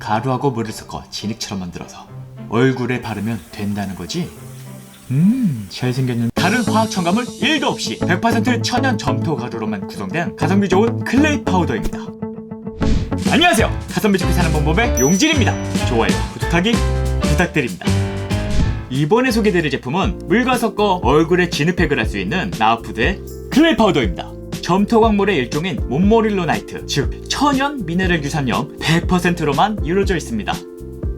가루하고 물을 섞어 진흙처럼 만들어서 얼굴에 바르면 된다는 거지? 음, 잘생겼는 다른 화학 첨가물 1도 없이 100% 천연 점토 가루로만 구성된 가성비 좋은 클레이 파우더입니다. 안녕하세요. 가성비 좋게 사는 방법의 용진입니다. 좋아요, 구독하기 부탁드립니다. 이번에 소개드릴 제품은 물과 섞어 얼굴에 진흙팩을 할 수 있는 나우푸드의 클레이 파우더입니다. 점토 광물의 일종인 몬모릴로나이트, 즉 천연 미네랄 유산염 100%로만 이루어져 있습니다.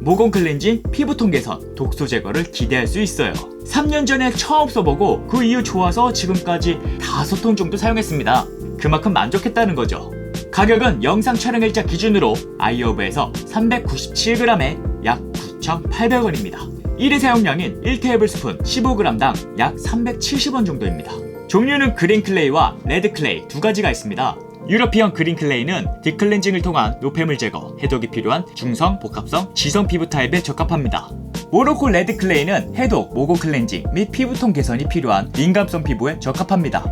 모공 클렌징, 피부톤 개선, 독소 제거를 기대할 수 있어요. 3년 전에 처음 써보고 그 이후 좋아서 지금까지 5통 정도 사용했습니다. 그만큼 만족했다는 거죠. 가격은 영상 촬영일자 기준으로 아이어브에서 397g에 약 9,800원입니다. 1회 사용량인 1테이블스푼 15g당 약 370원 정도입니다. 종류는 그린 클레이와 레드 클레이 두 가지가 있습니다. 유러피언 그린 클레이는 딥클렌징을 통한 노폐물 제거, 해독이 필요한 중성, 복합성, 지성 피부 타입에 적합합니다. 모로코 레드 클레이는 해독, 모공 클렌징 및 피부톤 개선이 필요한 민감성 피부에 적합합니다.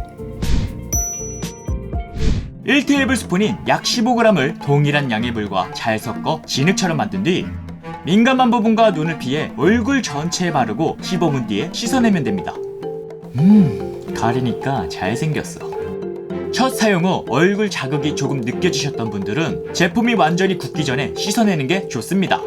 1테이블 스푼인 약 15g을 동일한 양의 물과 잘 섞어 진흙처럼 만든 뒤 민감한 부분과 눈을 피해 얼굴 전체에 바르고 15분 뒤에 씻어내면 됩니다. 음, 가리니까 잘생겼어. 첫 사용 후 얼굴 자극이 조금 느껴지셨던 분들은 제품이 완전히 굳기 전에 씻어내는 게 좋습니다.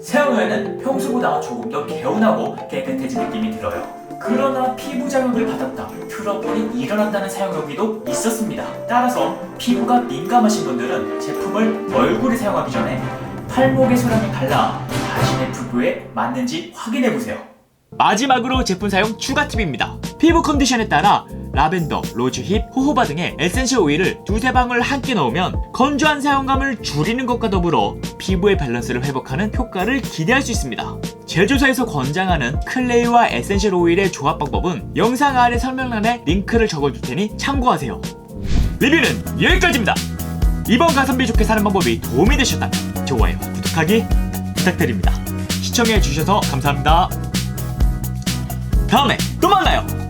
사용 후에는 평소보다 조금 더 개운하고 깨끗해진 느낌이 들어요. 그러나 피부 자극을 받았다, 트러블이 일어난다는 사용 후기도 있었습니다. 따라서 피부가 민감하신 분들은 제품을 얼굴에 사용하기 전에 팔목에 소량을 발라 자신의 피부에 맞는지 확인해 보세요. 마지막으로 제품 사용 추가 팁입니다. 피부 컨디션에 따라 라벤더, 로즈힙, 호호바 등의 에센셜 오일을 두세 방울 함께 넣으면 건조한 사용감을 줄이는 것과 더불어 피부의 밸런스를 회복하는 효과를 기대할 수 있습니다. 제조사에서 권장하는 클레이와 에센셜 오일의 조합 방법은 영상 아래 설명란에 링크를 적어둘 테니 참고하세요. 리뷰는 여기까지입니다. 이번 가성비 좋게 사는 방법이 도움이 되셨다면 좋아요, 구독하기 부탁드립니다. 시청해주셔서 감사합니다. 다음에 또 만나요.